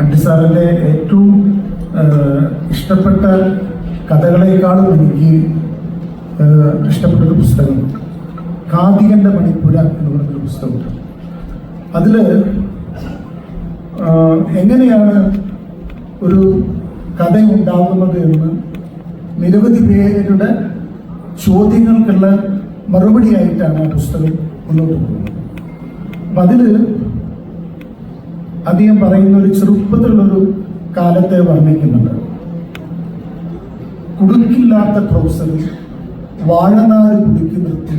M T സാറിന്റെ ഏറ്റവും ഇഷ്ടപ്പെട്ട കഥകളെക്കാളും എനിക്ക് ഇഷ്ടപ്പെട്ടൊരു പുസ്തകമുണ്ട്. കാതികന്റെ മണിപ്പുര എന്ന് പറഞ്ഞൊരു പുസ്തകമുണ്ട്. അതിൽ എങ്ങനെയാണ് ഒരു കഥ ഉണ്ടാകുന്നത് എന്ന് നിരവധി പേരുടെ ചോദ്യങ്ങൾക്കുള്ള മറുപടിയായിട്ടാണ് ആ പുസ്തകം മുന്നോട്ട് പോകുന്നത്. അപ്പം അതിൽ അധികം പറയുന്ന ഒരു ചെറുപ്പത്തിലുള്ളൊരു കാലത്തെ വർണിക്കുന്നുണ്ട്. കുടുക്കില്ലാത്ത ട്രൗസറിൽ വാഴനാൽ കുടുക്കി നിർത്തി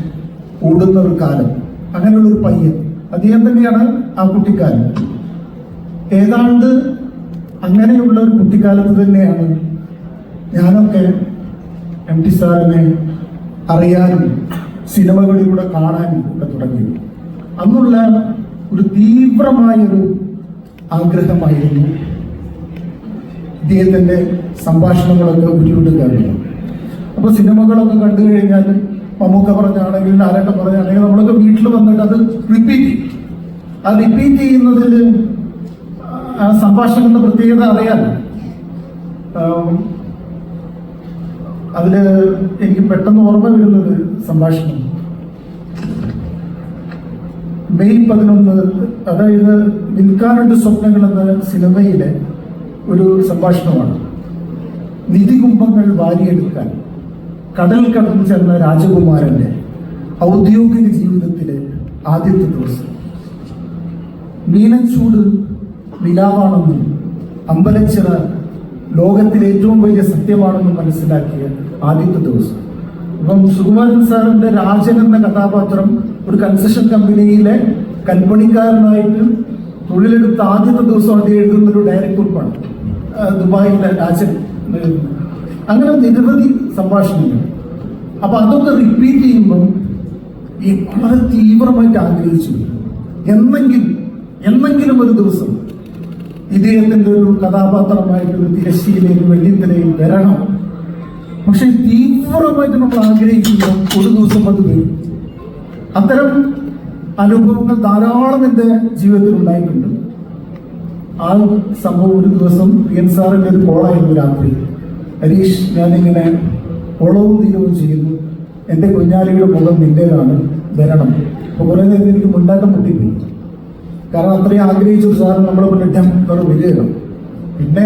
ഓടുന്ന ഒരു കാലം അങ്ങനെയുള്ള ഒരു പയ്യൻ. അദ്ദേഹം തന്നെയാണ് ആ കുട്ടിക്കാലം. ഏതാണ്ട് അങ്ങനെയുള്ള ഒരു കുട്ടിക്കാലത്ത് തന്നെയാണ് ഞാനൊക്കെ എം ടി സാറിനെ അറിയാനും സിനിമകളിലൂടെ കാണാനും ഒക്കെ തുടങ്ങിയത്. അന്നുള്ള ഒരു തീവ്രമായൊരു ആഗ്രഹമായിരുന്നു. ഇദ്ദേഹത്തിന്റെ സംഭാഷണങ്ങളൊക്കെ ബുദ്ധിമുട്ട് കേൾക്കണം അപ്പൊ സിനിമകളൊക്കെ കണ്ടു കഴിഞ്ഞാൽ മമ്മൂക്ക പറഞ്ഞാണെങ്കിൽ ലാലേട്ടൻ പറഞ്ഞാണെങ്കിൽ നമ്മളൊക്കെ വീട്ടിൽ വന്നിട്ട് അത് റിപ്പീറ്റ് ചെയ്യും. ആ റിപ്പീറ്റ് ചെയ്യുന്നതിൽ ആ സംഭാഷണങ്ങളുടെ പ്രത്യേകത അറിയാൻ. അതിൽ എനിക്ക് പെട്ടെന്ന് ഓർമ്മ വരുന്നത് സംഭാഷണം. മെയ് പതിനൊന്ന് അതായത് നിൽക്കാനുണ്ട് സ്വപ്നങ്ങൾ എന്ന സിനിമയിലെ ഒരു സംഭാഷണമാണ്. നിധികുംഭങ്ങൾ വാരിയെടുക്കാൻ കടൽ കടന്നു ചെന്ന രാജകുമാരന്റെ ഔദ്യോഗിക ജീവിതത്തിലെ ആദ്യത്തെ ദിവസം. മീനച്ചൂട് നിലാവാണെന്നും അമ്പലച്ചിറ ലോകത്തിലെ ഏറ്റവും വലിയ സത്യമാണെന്നും മനസ്സിലാക്കിയ ആദ്യത്തെ ദിവസം. അപ്പം സുകുമാരൻ സാറിന്റെ രാജൻ എന്ന കഥാപാത്രം ഒരു കൺസ്ട്രക്ഷൻ കമ്പനിയിലെ കൽപ്പണിക്കാരനായിട്ട് തൊഴിലെടുത്ത ആദ്യത്തെ ദിവസം അദ്ദേഹം എഴുതുന്ന ഒരു ഡയറി കുറിപ്പാണ്. ദുബായിലെ രാജൻ അങ്ങനെ നിരവധി സംഭാഷണങ്ങൾ. അപ്പൊ അതൊക്കെ റിപ്പീറ്റ് ചെയ്യുമ്പോൾ ഈ വളരെ തീവ്രമായിട്ട് ആഗ്രഹിച്ചു. എന്നെങ്കിലും എന്നെങ്കിലും ഒരു ദിവസം ഇദ്ദേഹത്തിന്റെ ഒരു കഥാപാത്രമായിട്ട് ഒരു തിരശ്ശീലയിൽ വെള്ളിത്തിലയിൽ വരണം. പക്ഷെ തീവ്രമായിട്ട് നമ്മൾ ആഗ്രഹിക്കുമ്പോൾ ഒരു ദിവസം അത് വരും. അത്തരം അനുഭവങ്ങൾ ധാരാളം എന്റെ ജീവിതത്തിൽ ഉണ്ടായിട്ടുണ്ട്. ആ സംഭവം ഒരു ദിവസം പി എൻ സാറിന്റെ ഒരു കോളായിരുന്നു രാത്രി. ഹരീഷ് ഞാനിങ്ങനെ ഓളവും തീരവും ചെയ്യുന്നു. എന്റെ കുഞ്ഞാലിയുടെ മുഖം നിന്റേതാണ്. വരണം. അപ്പോൾ കുറേ നേരം എനിക്ക് മുണ്ടാട്ടം പൊട്ടിപ്പോയി. കാരണം അത്രയും ആഗ്രഹിച്ചൊരു സാറ് നമ്മളെ മുന്നിട്ട് അവിടെ വരികയാണ് പിന്നെ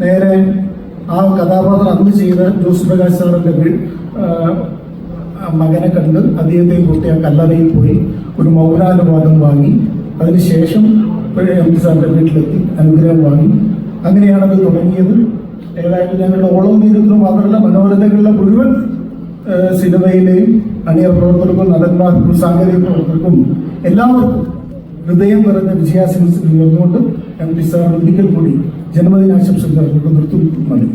നേരെ ആ കഥാപാത്രം അന്ന് ചെയ്ത ജോസ് പ്രകാശ് ആ മകനെ കണ്ട് അദ്ദേഹത്തെ കൂട്ടി ആ കല്ലറയിൽ പോയി ഒരു മൗനാനുവാദം വാങ്ങി. അതിനുശേഷം എം പി സാറിന്റെ വീട്ടിലെത്തി അനുഗ്രഹം വാങ്ങി. അങ്ങനെയാണ് അത് തുടങ്ങിയത്. ഏതായാലും ഞങ്ങളുടെ ഓളം നീരുന്നു മാത്രമല്ല മനോരഥങ്ങളിലെ മുഴുവൻ സിനിമയിലെയും അണിയർ പ്രവർത്തകർക്കും നടന്മാർക്കും സാങ്കേതിക പ്രവർത്തകർക്കും എല്ലാവർക്കും ഹൃദയം നിറഞ്ഞ വിജയാശംസകൾ നേർന്നുകൊണ്ട് എം പി സാർ ഒരിക്കൽ കൂടി ജന്മദിനാശംസകൾ നിർത്തുന്നു. നന്ദി.